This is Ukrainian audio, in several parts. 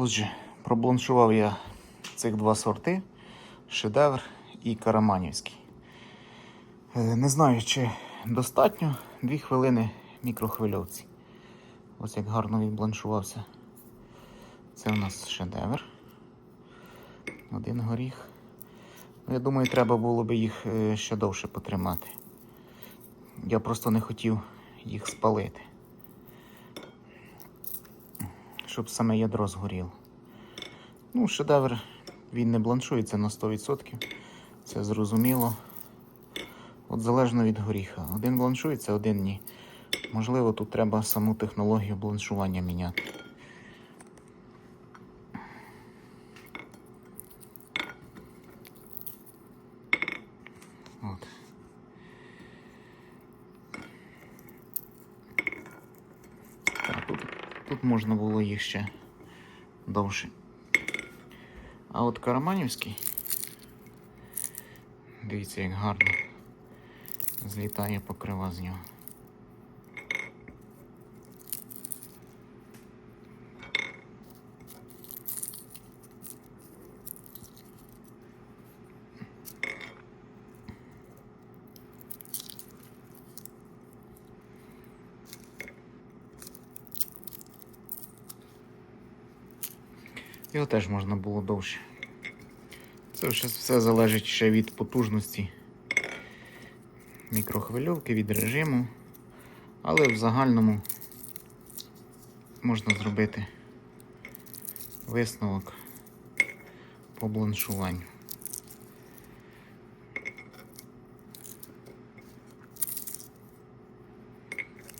Отже, пробланшував я цих два сорти: шедевр і караманівський. Е, Не знаю, чи достатньо 2 хвилини мікрохвильовці. Ось як гарно він бланшувався. Це у нас шедевр. Один горіх. Ну, Я думаю, треба було би їх е, ще довше потримати. Я просто не хотів їх спалити. Щоб саме ядро згоріло. Ну, шедевр він не бланшується на 100%. Це зрозуміло. От залежно від горіха. Один бланшується, один ні. Можливо, тут треба саму технологію бланшування міняти. От. Так, тут, можна було їх ще довше. А от Караманівський, дивіться, як гарно злітає покрива з нього. Його теж можна було довше. Це все залежить ще від потужності мікрохвильовки, від режиму. Але в загальному можна зробити висновок по бланшуванню.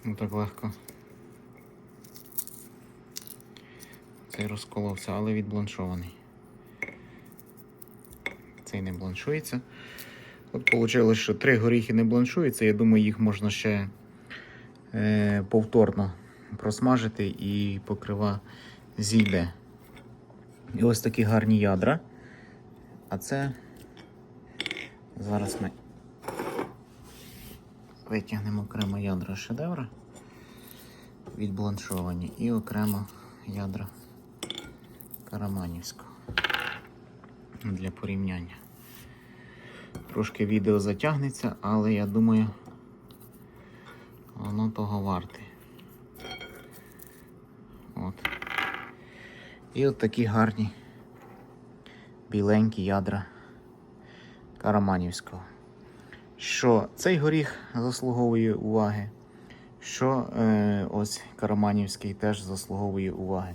Ну так легко. Цей розколовся, але відбланшований. Цей не бланшується. От вийшло, що три горіхи не бланшуються. Я думаю, їх можна ще е, повторно просмажити і покрива зійде. І ось такі гарні ядра. А це зараз ми витягнемо окремо ядра шедевра відбланшовані і окремо ядра Караманівського для порівняння. Трошки відео затягнеться, але я думаю, воно того варте. От. І от такі гарні біленькі ядра Караманівського. Що цей горіх заслуговує уваги, що е, ось Караманівський теж заслуговує уваги.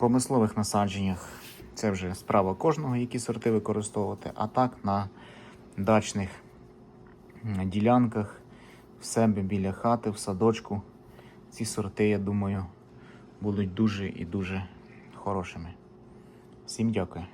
Промислових насадженнях це вже справа кожного, які сорти використовувати, а так на дачних ділянках, в себе біля хати, в садочку. Ці сорти, я думаю, будуть дуже і дуже хорошими. Всім дякую.